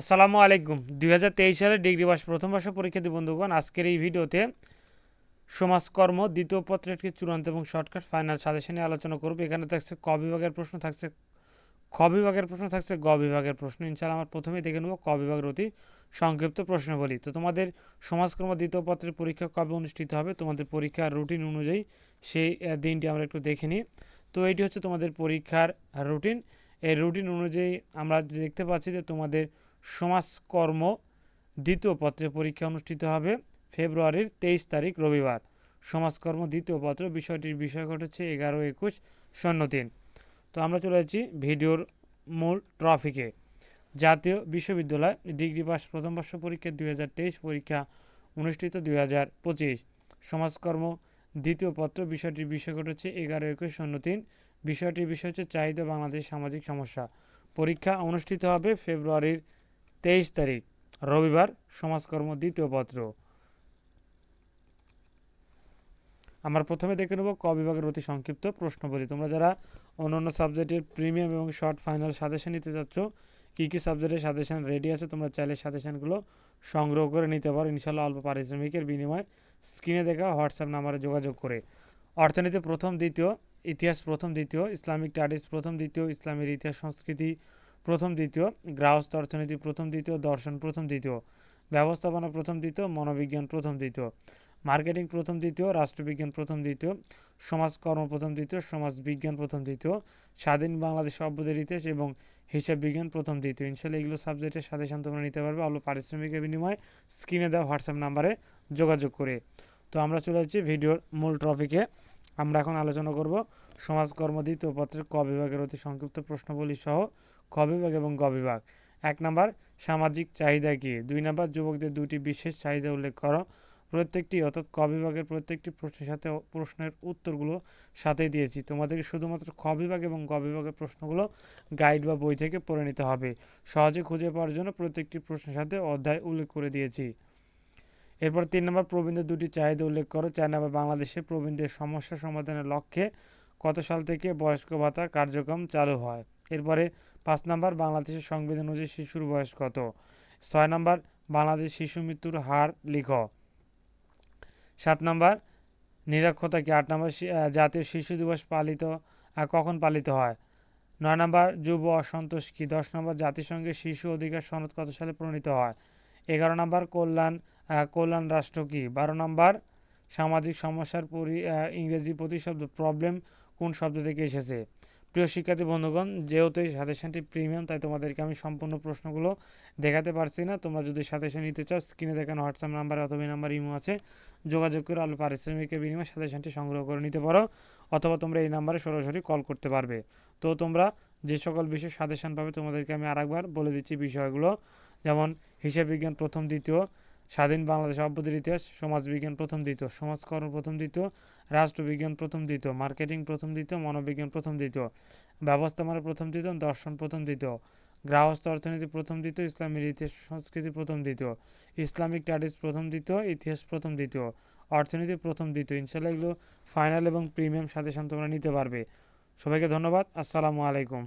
আসসালামু আলাইকুম। দুই হাজার তেইশ সালে ডিগ্রি পাস প্রথম বর্ষ পরীক্ষার্থী বন্ধুগণ, আজকের এই ভিডিওতে সমাজকর্ম দ্বিতীয় পত্রের চূড়ান্ত এবং শর্টকাট ফাইনাল সাজেশন নিয়ে আলোচনা করব। এখানে থাকছে ক বিভাগের প্রশ্ন, থাকছে খ বিভাগের প্রশ্ন, থাকছে গ বিভাগের প্রশ্ন। ইনশাআল্লাহ আমার প্রথমেই দেখে নেব ক বিভাগের অতি সংক্ষিপ্ত প্রশ্ন বলি তো তোমাদের সমাজকর্ম দ্বিতীয় পত্রের পরীক্ষা কবে অনুষ্ঠিত হবে? তোমাদের পরীক্ষার রুটিন অনুযায়ী সেই দিনটি আমরা একটু দেখে নিই। তো এটি হচ্ছে তোমাদের পরীক্ষার রুটিন। এই রুটিন অনুযায়ী আমরা দেখতে পাচ্ছি যে তোমাদের সমাজকর্ম দ্বিতীয় পত্রের পরীক্ষা অনুষ্ঠিত হবে ফেব্রুয়ারির তেইশ তারিখ, রবিবার। সমাজকর্ম দ্বিতীয় পত্র, বিষয়টির বিষয় ঘটেছে এগারো একুশ শূন্য তিন। তো আমরা চলে যাচ্ছি ভিডিওর মূল ট্রফিকে জাতীয় বিশ্ববিদ্যালয় ডিগ্রি পাস প্রথম বর্ষ পরীক্ষা দুই হাজার তেইশ, পরীক্ষা অনুষ্ঠিত দুই হাজার পঁচিশ। সমাজকর্ম দ্বিতীয় পত্র, বিষয়টির বিষয় ঘটেছে এগারো একুশ শূন্য তিন। বিষয়টির বিষয় হচ্ছে চাহিদা, বাংলাদেশ সামাজিক সমস্যা। পরীক্ষা অনুষ্ঠিত হবে ফেব্রুয়ারির তেইশ তারিখ, রবিবার, সমাজকর্ম দ্বিতীয় পত্র। আমরা প্রথমে দেখে নেব ক বিভাগের অতি সংক্ষিপ্ত প্রশ্নবলী। তোমরা যারা অন্যান্য সাবজেক্টের প্রিমিয়াম এবং শর্ট ফাইনাল সাজেশন নিতে চাচ্ছ, কী কী সাবজেক্টের সাজেশন রেডি আছে, তোমরা চাইলে সাজেশনগুলো সংগ্রহ করে নিতে পারো। ইনশাল্লাহ অল্প পারিশ্রমিকের বিনিময়ে স্ক্রিনে দেখা হোয়াটসঅ্যাপ নাম্বারে যোগাযোগ করে। অর্থনীতি প্রথম, দ্বিতীয়, ইতিহাস প্রথম, দ্বিতীয়, ইসলামিক স্টাডিজ প্রথম, দ্বিতীয়, ইসলামের ইতিহাস, সংস্কৃতি প্রথম দ্বিতীয় গৃহস্থ অর্থনীতি প্রথম দ্বিতীয়, দর্শন প্রথম দ্বিতীয়, ব্যবস্থাপনা প্রথম দ্বিতীয়, মনোবিজ্ঞান প্রথম দ্বিতীয়, মার্কেটিং প্রথম দ্বিতীয়, রাষ্ট্রবিজ্ঞান প্রথম দ্বিতীয়, সমাজকর্ম প্রথম দ্বিতীয়, সমাজবিজ্ঞান প্রথম দ্বিতীয়, স্বাধীন বাংলাদেশ অভ্যুদের ইতিহাস এবং হিসাব বিজ্ঞান প্রথম দ্বিতীয়। ইনশাল্লাহ এগুলো সাবজেক্টের সাজেশন তোমরা নিতে পারবে। অল্প পারিশ্রমিকের বিনিময়ে স্ক্রিনে দেওয়া হোয়াটসঅ্যাপ নাম্বারে যোগাযোগ করে। তো আমরা চলে যাচ্ছি ভিডিওর মূল টপিকে। আমরা এখন আলোচনা করব সমাজকর্ম দ্বিতীয় পত্রের ক বিভাগের অতি সংক্ষিপ্ত প্রশ্নবলী সহ খ বিভাগ এবং গ বিভাগ। এক নাম্বার, সামাজিক চাহিদা কি? দুই নাম্বার, যুবকদের দুটি বিশেষ চাহিদা উল্লেখ করো। প্রত্যেকটি, অর্থাৎ ক বিভাগের প্রত্যেকটি প্রশ্নের সাথে প্রশ্নের উত্তরগুলো সাথে দিয়েছি। তোমাদেরকে শুধুমাত্র খ বিভাগ এবং গ বিভাগের প্রশ্নগুলো গাইড বা বই থেকে পড়ে নিতে হবে। সহজে খুঁজে পাওয়ার জন্য প্রত্যেকটি প্রশ্নের সাথে অধ্যায় উল্লেখ করে দিয়েছি। এরপর তিন নম্বর, প্রবীণদের দুটি চাহিদা উল্লেখ করো। চার নম্বর, বাংলাদেশে প্রবীণদের সমস্যা সমাধানের লক্ষ্যে কত সাল থেকে বয়স্ক ভাতা কার্যক্রম চালু হয়? এরপরে পাঁচ নম্বর, বাংলাদেশের সংবিধান অনুযায়ী শিশুর বয়স কত? ছয় নম্বর, বাংলাদেশ শিশু মৃত্যুর হার লিখ। সাত নম্বর, নিরক্ষতা কি? আট নম্বর জাতীয় শিশু দিবস পালিত কখন পালিত হয়? নয় নম্বর, যুব অসন্তোষ কি? দশ নম্বর, জাতিসংঘের শিশু অধিকার সনদ কত সালে প্রণীত হয়? এগারো নম্বর, কল্যাণ কল্যাণ রাষ্ট্র কি? বারো নম্বর, সামাজিক সমস্যার পরি ইংরেজি প্রতিশব্দ প্রবলেম কোন শব্দ থেকে এসেছে? প্রিয় শিক্ষার্থী বন্ধুগণ, যেহেতু এই সাজেশনটি প্রিমিয়াম, তাই তোমাদেরকে আমি সম্পূর্ণ প্রশ্নগুলো দেখাতে পারছি না। তোমরা যদি সাজেশন নিতে চাও, স্ক্রিনে দেখানো হোয়াটসঅ্যাপ নাম্বার অথবা এই নাম্বার ইমো আছে। যোগাযোগ করে অল্প পারিশ্রমিকের বিনিময়ে সাজেশনটি সংগ্রহ করে নিতে পারো, অথবা তোমরা এই নাম্বারে সরাসরি কল করতে পারবে। তো তোমরা যে সকল বিষয়ে সাজেশন পাবে, তোমাদেরকে আমি আরেকবার বলে দিচ্ছি বিষয়গুলো। যেমন হিসাব বিজ্ঞান প্রথম, দ্বিতীয় স্বাধীন বাংলাদেশ অভ্যুদের ইতিহাস সমাজবিজ্ঞান প্রথম দ্বিতীয় সমাজকর্ম প্রথম দ্বিতীয় রাষ্ট্রবিজ্ঞান প্রথম দ্বিতীয় মার্কেটিং প্রথম দ্বিতীয় মনোবিজ্ঞান প্রথম দ্বিতীয় ব্যবস্থাপনা প্রথম দ্বিতীয় দর্শন প্রথম দ্বিতীয় গ্রাহস্থ অর্থনীতি প্রথম দ্বিতীয় ইসলামের ইতিহাস সংস্কৃতি প্রথম দ্বিতীয় ইসলামিক স্টাডিজ প্রথম দ্বিতীয় ইতিহাস প্রথম দ্বিতীয় অর্থনীতি প্রথম দ্বিতীয় ইনশাল্লাহ এগুলো ফাইনাল এবং প্রিমিয়াম সাজেশন তোমরা নিতে পারবে সবাইকে ধন্যবাদ আসসালামু আলাইকুম